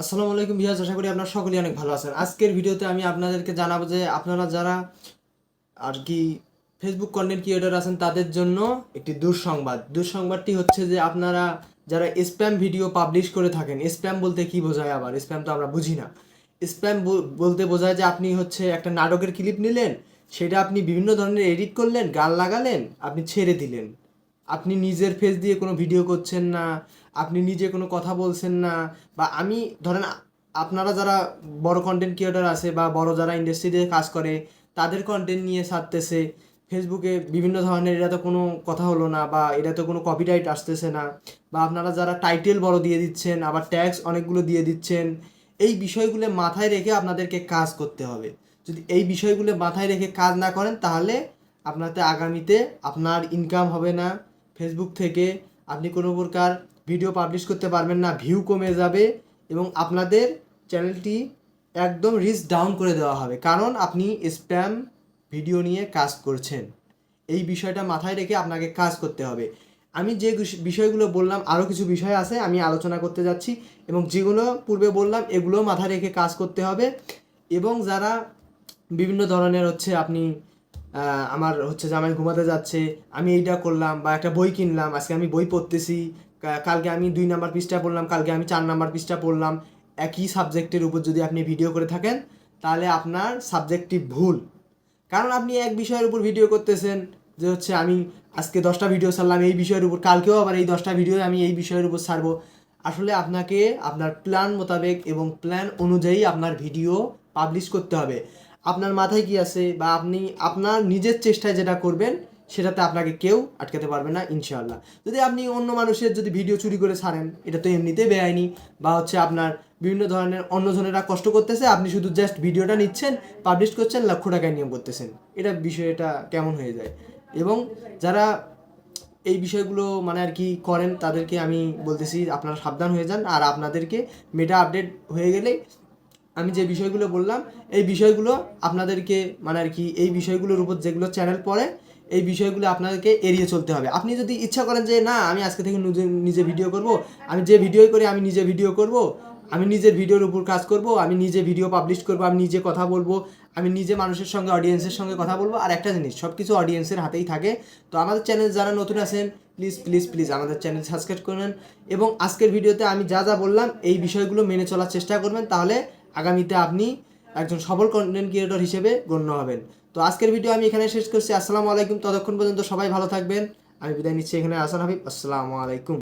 আসসালামু আলাইকুম বিহাজ আশা করি আপনারা সকলেই অনেক ভালো আছেন। আজকের ভিডিওতে আমি আপনাদেরকে জানাব যে আপনারা যারা আর কি ফেসবুক কন্টেন্ট ক্রিয়েটর আছেন, তাদের জন্য একটি দুঃসংবাদ। দুঃসংবাদটি হচ্ছে যে আপনারা যারা স্প্যাম ভিডিও পাবলিশ করে থাকেন স্প্যাম বলতে কি বোঝায় আবার? স্প্যাম তো আমরা বুঝি না। স্প্যাম বলতে বোঝায় যে আপনি হচ্ছে একটা নাটকের ক্লিপ নিলেন, সেটা আপনি বিভিন্ন ধরনের এডিট করলেন, গান লাগালেন, আপনি ছেড়ে দিলেন। আপনি নিজের ফেস দিয়ে কোনো ভিডিও করছেন না, আপনি নিজে কোনো কথা বলছেন না, বা আমি ধরেন আপনারা যারা বড় কন্টেন্ট ক্রিয়েটর আছে বা বড় যারা ইন্ডাস্ট্রিতে কাজ করে, তাদের কন্টেন্ট নিয়ে ছাড়তেছে ফেসবুকে বিভিন্ন ধরনের এটা তো কোনো কথা হলো না বা এটা তো কোনো কপিরাইট আসতেছে না, বা আপনারা যারা টাইটেল বড় দিয়ে দিচ্ছেন, আবার ট্যাক্স অনেকগুলো দিয়ে দিচ্ছেন, এই বিষয়গুলো মাথায় রেখে আপনাদেরকে কাজ করতে হবে। যদি এই বিষয়গুলো মাথায় রেখে কাজ না করেন, তাহলে আপনাতে আগামীতে আপনার ইনকাম হবে না। ফেসবুক থেকে আপনি কোনো প্রকার ভিডিও পাবলিশ করতে পারবেন না ভিউ কমে যাবে এবং আপনাদের চ্যানেলটি একদম রিচ ডাউন করে দেওয়া হবে। কারণ আপনি স্প্যাম ভিডিও নিয়ে কাজ করছেন। এই বিষয়টা মাথায় রেখে আপনাকে কাজ করতে হবে। আমি যে বিষয়গুলো বললাম, আরও কিছু বিষয় আছে, আমি আলোচনা করতে যাচ্ছি এবং যেগুলো পূর্বে বললাম এগুলো মাথায় রেখে কাজ করতে হবে। এবং যারা বিভিন্ন ধরনের হচ্ছে আপনি আমার হচ্ছে জামাই ঘুমাতে যাচ্ছে, আমি এইটা করলাম বা একটা বই কিনলাম, আজকে আমি বই পড়তেছি কালকে আমি দুই নাম্বার পৃষ্ঠা পড়লাম, কালকে আমি চার নাম্বার পৃষ্ঠা পড়লাম। একই সাবজেক্টের উপর যদি আপনি ভিডিও করে থাকেন, তাহলে আপনার সাবজেক্টটি ভুল। কারণ আপনি এক বিষয়ের উপর ভিডিও করতেছেন, যে হচ্ছে আমি আজকে দশটা ভিডিও ছাড়লাম, এই বিষয়ের উপর, কালকেও আবার এই দশটা ভিডিও আমি এই বিষয়ের উপর ছাড়বো। আসলে আপনাকে আপনার প্ল্যান মোতাবেক এবং প্ল্যান অনুযায়ী আপনার ভিডিও পাবলিশ করতে হবে। আপনার মাথায় কি আছে বা আপনি আপনার নিজের চেষ্টায় যেটা করবেন, সেটাতে আপনাকে কেউ আটকাতে পারবে না, ইনশাআল্লাহ। যদি আপনি অন্য মানুষের যদি ভিডিও চুরি করে ছাড়েন, এটা তো এমনিতেই বেআইনি বা হচ্ছে আপনার বিভিন্ন ধরনের অন্যজনেরা কষ্ট করতেছে, আপনি শুধু জাস্ট ভিডিওটা নিচ্ছেন পাবলিশ করছেন, লক্ষ টাকায় নিয়ম করতেছেন। এটা বিষয়টা কেমন হয়ে যায়? এবং যারা এই বিষয়গুলো মানে আর কি করেন, তাদেরকে আমি বলতেছি, আপনারা সাবধান হয়ে যান। আর আপনাদেরকে মেটা আপডেট হয়ে গেলেই আমি যে বিষয়গুলো বললাম, এই বিষয়গুলো আপনাদেরকে মানে আর কি, এই বিষয়গুলোর উপর যেগুলো চ্যানেল পড়ে, এই বিষয়গুলো আপনাদেরকে এড়িয়ে চলতে হবে। আপনি যদি ইচ্ছা করেন যে, না, আমি আজকে থেকে নিজে নিজে ভিডিও করব, আমি যে ভিডিও করি, আমি নিজে ভিডিও করব, আমি নিজের ভিডিওর উপর কাজ করব, আমি নিজে ভিডিও পাবলিশ করব, আমি নিজে কথা বলব, আমি নিজে মানুষের সঙ্গে অডিয়েন্সের সঙ্গে কথা বলব, আর একটা জিনিস সব কিছু অডিয়েন্সের হাতেই থাকে। তো আমাদের চ্যানেল যারা নতুন আছেন প্লিজ প্লিজ প্লিজ আমাদের চ্যানেল সাবস্ক্রাইব করবেন। এবং আজকের ভিডিওতে আমি যা যা বললাম, এই বিষয়গুলো মেনে চলার চেষ্টা করবেন। তাহলে আগামীতে আপনি একজন সফল কন্টেন্ট ক্রিয়েটর হিসেবে গণ্য হবেন। তো আজকের ভিডিও আমি এখানে শেষ করছি। আসসালামু আলাইকুম। ততক্ষণ পর্যন্ত সবাই ভালো থাকবেন। আমি বিদায় নিচ্ছি এখানে। আসান হাবিব আসসালামু আলাইকুম।